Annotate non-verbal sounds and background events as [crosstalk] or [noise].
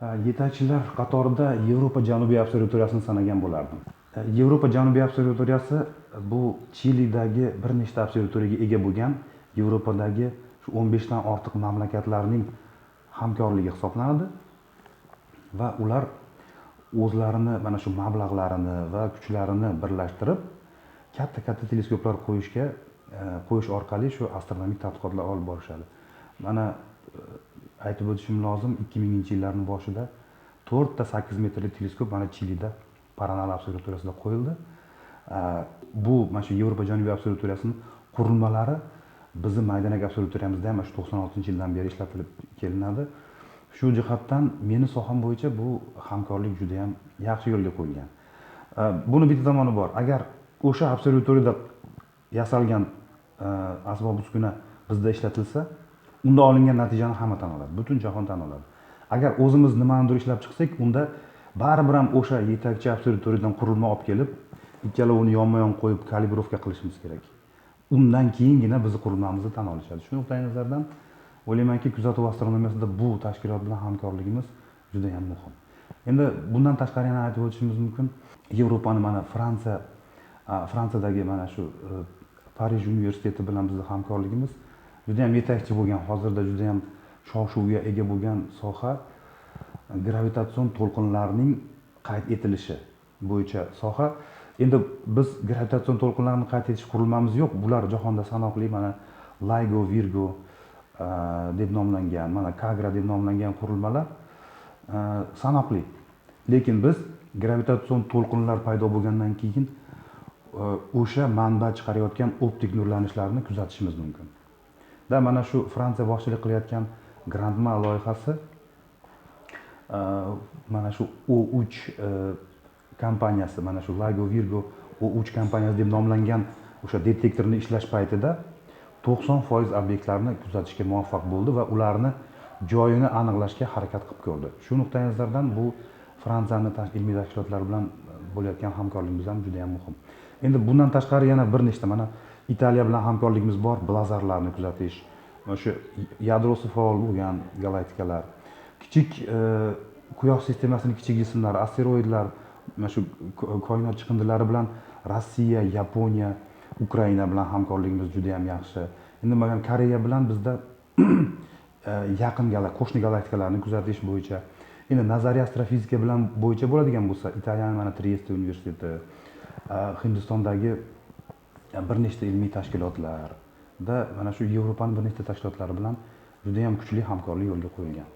Э, yetakchilar qatorida yevropa janubiy observatoriyasini sanagan bo'lardim. Э, yevropa janubiy observatoriyasi bu chilidagi bir nechta observatoriyaga ega bo'lgan yevropadagi shu o'n beshdan ortiq mamlakatlarning hamkorligi hisoblanadi va ular o'zlarini mana shu mablag'larini va kuchlarini birlashtirib katta katta teleskoplar qo'yishga e, qo'yish orqali shu astronomik tadqiqotlar olib borishadi. Mana aytib o'tishim lozim ikki minginchi yillarni boshida to'rtta sakkiz metrli teleskop mana chilida paranal observatoriyasida qo'yildi. Bu mana shu yevropa janubiy observatoriyasini qurilmalari bizni maydanak observatoriyamizda ham mana shu to'qson oltinchi yildan beri ishlatilib kelinadi. Shu jihatdan meni soham bo'yicha bu hamkorlik juda yam yaxshi yo'lga qo'yilgan. Buni bitta tomoni bor. Agar o'sha observatoriyada yasalgan asbob uskuna bizda ishlatilsa unda olingan natijani hamma tan oladi. Butun jahon tan oladi. Agar o'zimiz nimanidir ishlab chiqsak unda baribir ham o'sha yetakchi observatoriyadan qurilma olib kelib ikkalovini yonma yon qo'yib kalibrovka qilishimiz kerak. Undan keyingina bizni qurilmamizni tan olishadi. Shu nuqtai nazardan o'ylaymanki kuzatuv astronomiyasida bu tashkilot bilan hamkorligimiz juda yam muhim. Endi bundan tashqari yana aytib o'tishimiz mumkin. Yevropani mana fransiya fransiyadagi mana shu e, parij universiteti bilan bizni hamkorligimiz juda yam yetakchi bo'lgan hozirda juda ham shov shuvga ega bo'lgan soha gravitatsion to'lqinlarning qayd etilishi bo'yicha soha. Endi biz gravitatsion to'lqinlarni qayd etish qurilmamiz yo'q. Bular jahonda sanoqli mana LIGO virgo e, deb nomlangan mana kagra deb nomlangan qurilmalar e, sanoqli. Lekin biz gravitatsion to'lqinlar paydo bo'lgandan keyin e, o'sha manba chiqarayotgan optik nurlanishlarni kuzatishimiz mumkin. Da mana shu fransiya boshchilik qilayotgan grandma loyihasi э, mana shu o uch э, kompaniyasi mana shu lago virgo o uch kompaniyasi deb nomlangan o'sha detektorni ishlash paytida to'qson foiz obyektlarni kuzatishga muvaffaq bo'ldi va ularni joyini aniqlashga harakat qilib ko'rdi. Shu nuqtai nazardan bu fransiyani ilmiy tashkilotlar bilan bo'layotgan hamkorligimiz ham juda yam muhim. Endi bundan tashqari yana bir nechta mana italiya bilan hamkorligimiz bor blazarlarni kuzatish. O'sha yadrosi faol bo'lgan galaktikalar. Kichik e, quyosh sistemasining kichik jismlari asteroidlar mana shu koinot chiqindilari bilan rossiya yaponiya ukraina bilan hamkorligimiz juda yam yaxshi. Endi mana koreya bilan bizda [clears throat] e, yaqin qo'shni galaktikalarni kuzatish bo'yicha. Endi nazariy astrofizika bilan bo'yicha bo'ladigan bo'lsa italiyani mana trieste universiteti e, hindistondagi bir nechta ilmiy tashkilotlarda mana shu yevropani bir nechta tashkilotlari bilan judayam kuchli hamkorlik yo'lga qo'yilgan.